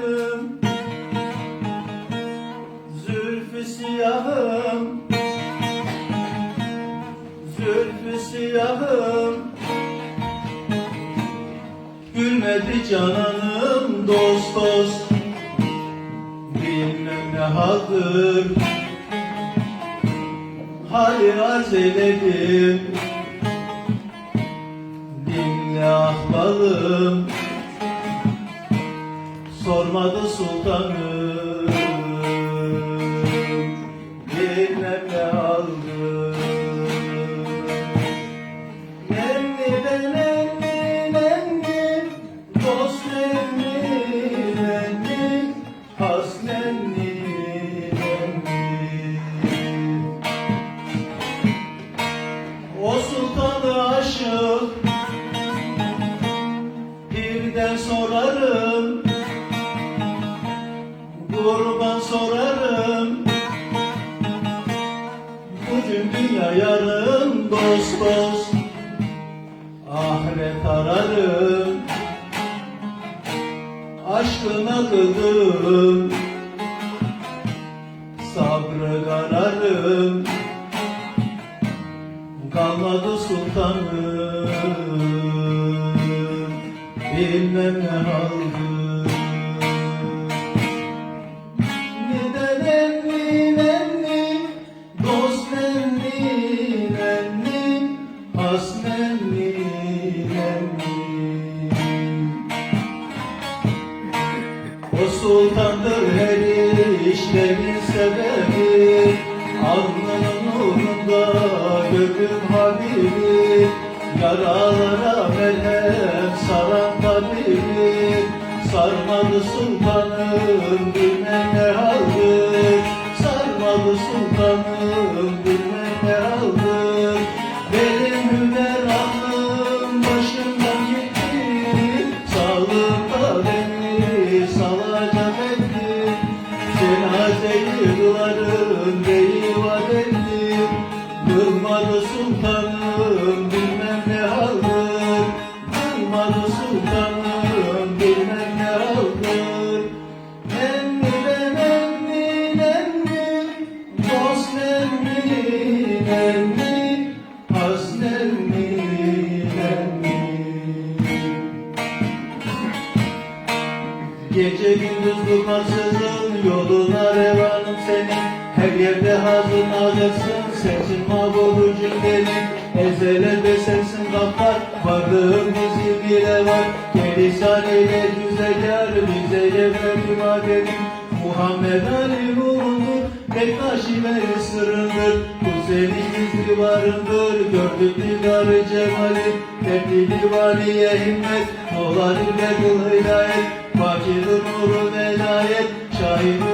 gördüm Zülfü siyahım. Zülfü siyahım. Gülmedi cananım dost dost. Bilmem ne haldır. Hali arz eyledim. Dinle ahbalım. Sormadı sultanım ne aldı. Nenni de nenni nenni Dost nenni nenni Has nenni nenni O sultanı aşık Birden sorarım Kurban sorarım. Bugün dünya yarın dost dost. Ahiret ararım. Aşkına kıldım Sabrı kararım. Kalmadı sultanım. Bilmem ne haldı sultandır her işlerin sebebi. Alnının nurunda gördüm Habibi. Yaralara merhem saran tabibi. Sarmalı sultanım bilmem ne haldır Sarmalı sultanım bilmem Cenazeyi kılarım deyivat etti Kılmadı sultanım Gece gündüz durmasızın yoluna revanım senin. Her yerde hazır alacaksın sensin mahvolucun benim Ezelerde sensin gaffar varlığın bizim bile var. Gelisan eyle güzel bize yeter ibadetin. Muhammed Ali nurundur Bektaşi veri sırrındır. Bu senin gizli varındır Gördük didarı cemali. Dertli divaniye himmet Olar ile kıl hidayet Fakir Hallelujah.